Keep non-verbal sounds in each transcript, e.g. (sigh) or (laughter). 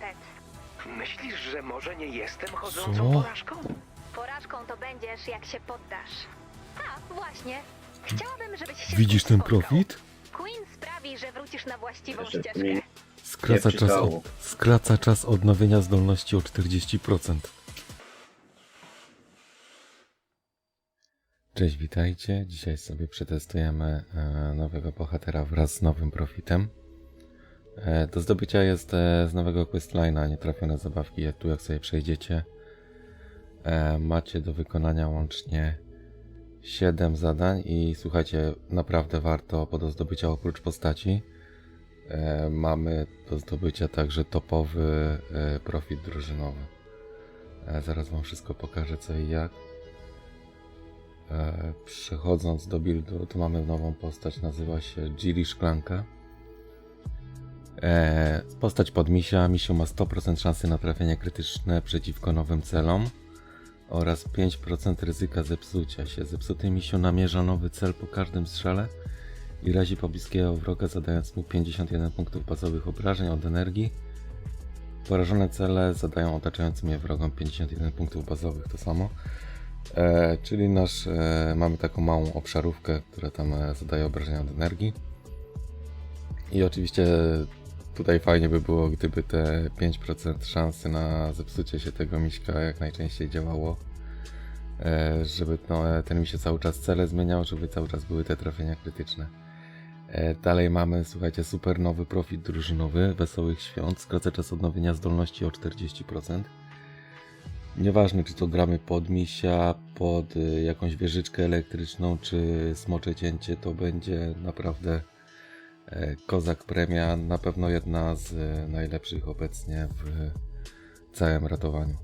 Ted. Myślisz, że może nie jestem chodzącą Co? porażką? Porażką to będziesz, jak się poddasz. A, właśnie. Chciałabym, żebyś się Widzisz z ten spotkał. profit? Queen sprawi, że wrócisz na właściwą Jeszcze ścieżkę. mi- Skraca Nie czas, od, skraca czas odnowienia zdolności o 40%. Cześć, witajcie. Dzisiaj sobie przetestujemy e, nowego bohatera wraz z nowym profitem. E, do zdobycia jest e, z nowego questline'a nietrafione zabawki. Tu jak sobie przejdziecie, e, macie do wykonania łącznie 7 zadań i słuchajcie, naprawdę warto, bo do zdobycia oprócz postaci mamy do zdobycia także topowy profit drużynowy. Zaraz Wam wszystko pokażę co i jak. Przechodząc do buildu, tu mamy nową postać, nazywa się Gilly Szklanka. E, postać pod misia. Misiu ma 100% szansy na trafienie krytyczne przeciwko nowym celom oraz 5% ryzyka zepsucia się. Zepsuty misiu namierza nowy cel po każdym strzale i razi pobliskiego wroga, zadając mu 51 punktów bazowych obrażeń od energii. Porażone cele zadają otaczającym je wrogom 51 punktów bazowych, to samo. E, czyli nasz, e, mamy taką małą obszarówkę, która tam e, zadaje obrażenia od energii. I oczywiście tutaj fajnie by było, gdyby te 5% szansy na zepsucie się tego miśka jak najczęściej działało. E, żeby no, ten mi się cały czas cele zmieniał, żeby cały czas były te trafienia krytyczne. E, Dalej mamy, słuchajcie, super nowy profit drużynowy, wesołych świąt, skraca czas odnowienia zdolności o 40%. Nieważne, czy to gramy pod misia, pod jakąś wieżyczkę elektryczną, czy smocze cięcie, to będzie naprawdę kozak premia, na pewno jedna z e, najlepszych obecnie w całym ratowaniu.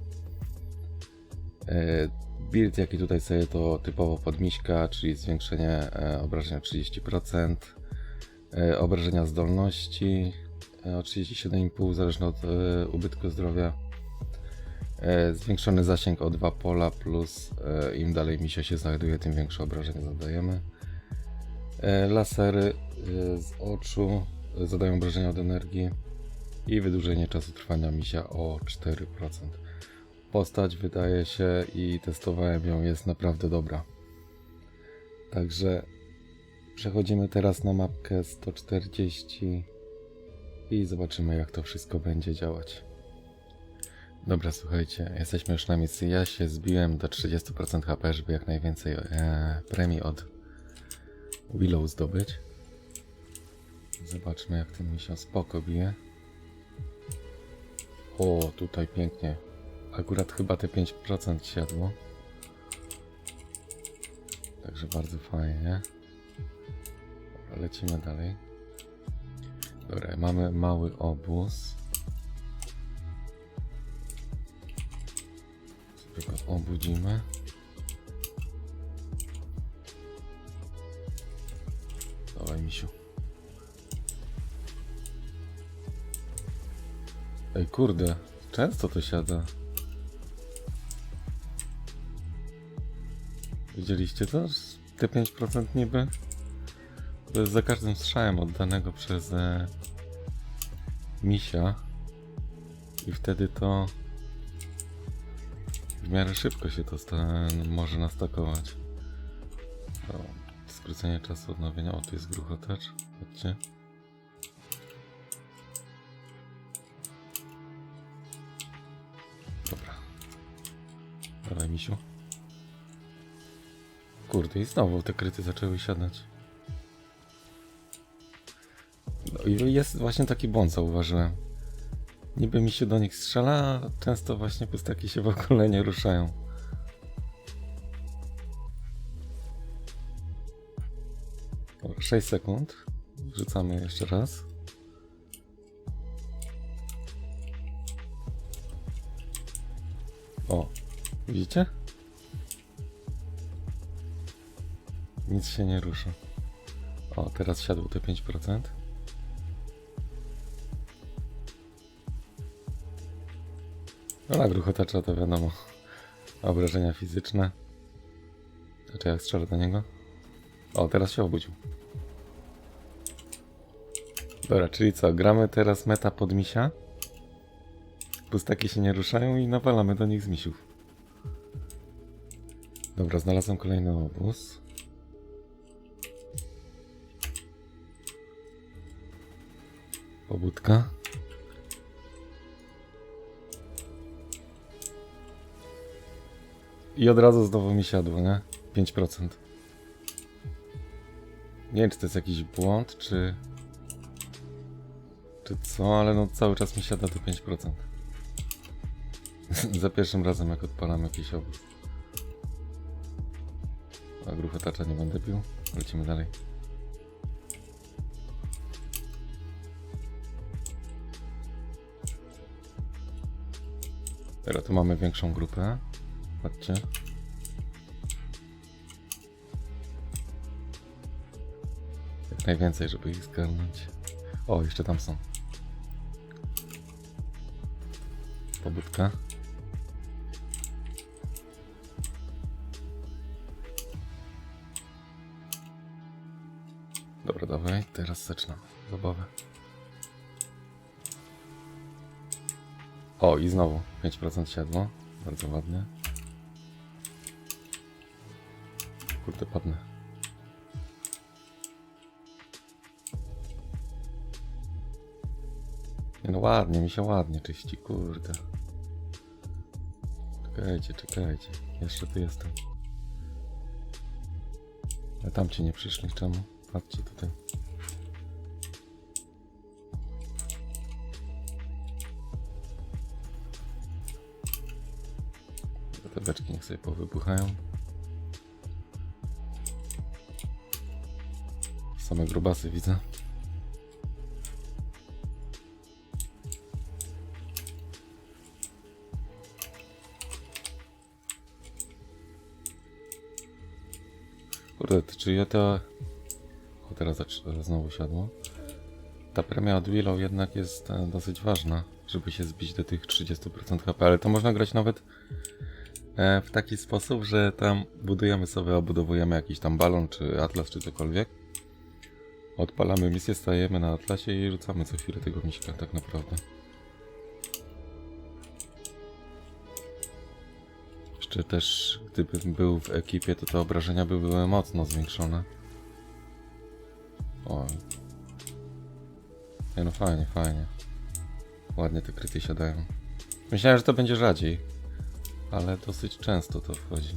E, Build jaki tutaj sobie to typowo podmiśka, czyli zwiększenie e, obrażenia o 30%, e, obrażenia zdolności e, o 37,5 zależne od e, ubytku zdrowia, e, zwiększony zasięg o 2 pola plus e, im dalej misio się znajduje, tym większe obrażenia zadajemy. E, lasery e, z oczu e, zadają obrażenia od energii i wydłużenie czasu trwania misia o 4% postać wydaje się i testowałem ją, jest naprawdę dobra. Także przechodzimy teraz na mapkę 140 i zobaczymy jak to wszystko będzie działać. Dobra, słuchajcie, jesteśmy już na misji. Ja się zbiłem do 30% HP, żeby jak najwięcej e, premii od Willow zdobyć. Zobaczmy jak ten mi się spoko bije. O, tutaj pięknie. Akurat chyba te 5% siadło. Także bardzo fajnie. Dobra, lecimy dalej. Dobra, mamy mały obóz. Sobie go obudzimy. Ej, kurde, często to siada. Widzieliście to? Te 5% niby? To jest za każdym strzałem oddanego przez e, misia. I wtedy to w miarę szybko się to może nastakować. O, skrócenie czasu odnowienia. O, tu jest gruchotacz. Chodźcie. Dawaj, misiu. Kurde, i znowu te kryty zaczęły siadać. No i jest właśnie taki błąd, zauważyłem. Niby mi się do nich strzela, a często właśnie pustaki się w ogóle nie ruszają. Dobra, 6 sekund. Rzucamy jeszcze raz. Widzicie? Nic się nie rusza. O, teraz siadło te 5%. No na gruchotacza to wiadomo. Obrażenia fizyczne. Znaczy jak strzelę do niego? O, teraz się obudził. Dobra, czyli co? Gramy teraz meta pod misia. Pustaki się nie ruszają i nawalamy do nich z misiów. Dobra, znalazłem kolejny obóz. Pobudka. I od razu znowu mi siadło, nie? 5%. Nie wiem, czy to jest jakiś błąd, czy... Czy co, ale no cały czas mi siada do 5%. (laughs) Za pierwszym razem, jak odpalam jakiś obóz. A gruchotacza nie będę pił. Lecimy dalej. Teraz tu mamy większą grupę. Patrzcie. Jak najwięcej, żeby ich zgarnąć. O, jeszcze tam są. Pobudka. Dobra, dawaj, teraz zaczynamy zabawę. O, i znowu 5% siadło. Bardzo ładnie. Kurde, padnę. Nie no ładnie, mi się ładnie czyści, kurde. Czekajcie, czekajcie. Jeszcze tu jestem. Ale tam ci nie przyszli, czemu? Patrzcie tutaj. Te beczki niech sobie powybuchają. Same grubasy widzę. Kurde, czy ja to... Teraz znowu siadło. Ta premia od Willow jednak jest e, dosyć ważna, żeby się zbić do tych 30% HP, ale to można grać nawet e, w taki sposób, że tam budujemy sobie, obudowujemy jakiś tam balon, czy atlas, czy cokolwiek. Odpalamy misję, stajemy na atlasie i rzucamy co chwilę tego miśka, tak naprawdę. Jeszcze też, gdybym był w ekipie, to te obrażenia by były mocno zwiększone. Oj. Nie no, fajnie, fajnie. Ładnie te kryty siadają. Myślałem, że to będzie rzadziej, ale dosyć często to wchodzi.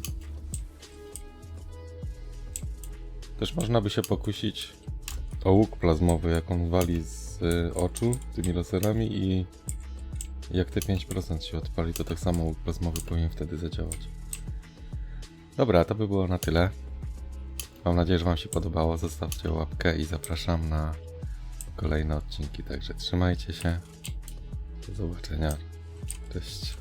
Też można by się pokusić o łuk plazmowy, jak on wali z y, oczu tymi laserami i jak te 5% się odpali, to tak samo łuk plazmowy powinien wtedy zadziałać. Dobra, to by było na tyle. Mam nadzieję, że Wam się podobało. Zostawcie łapkę i zapraszam na kolejne odcinki. Także trzymajcie się. Do zobaczenia. Cześć.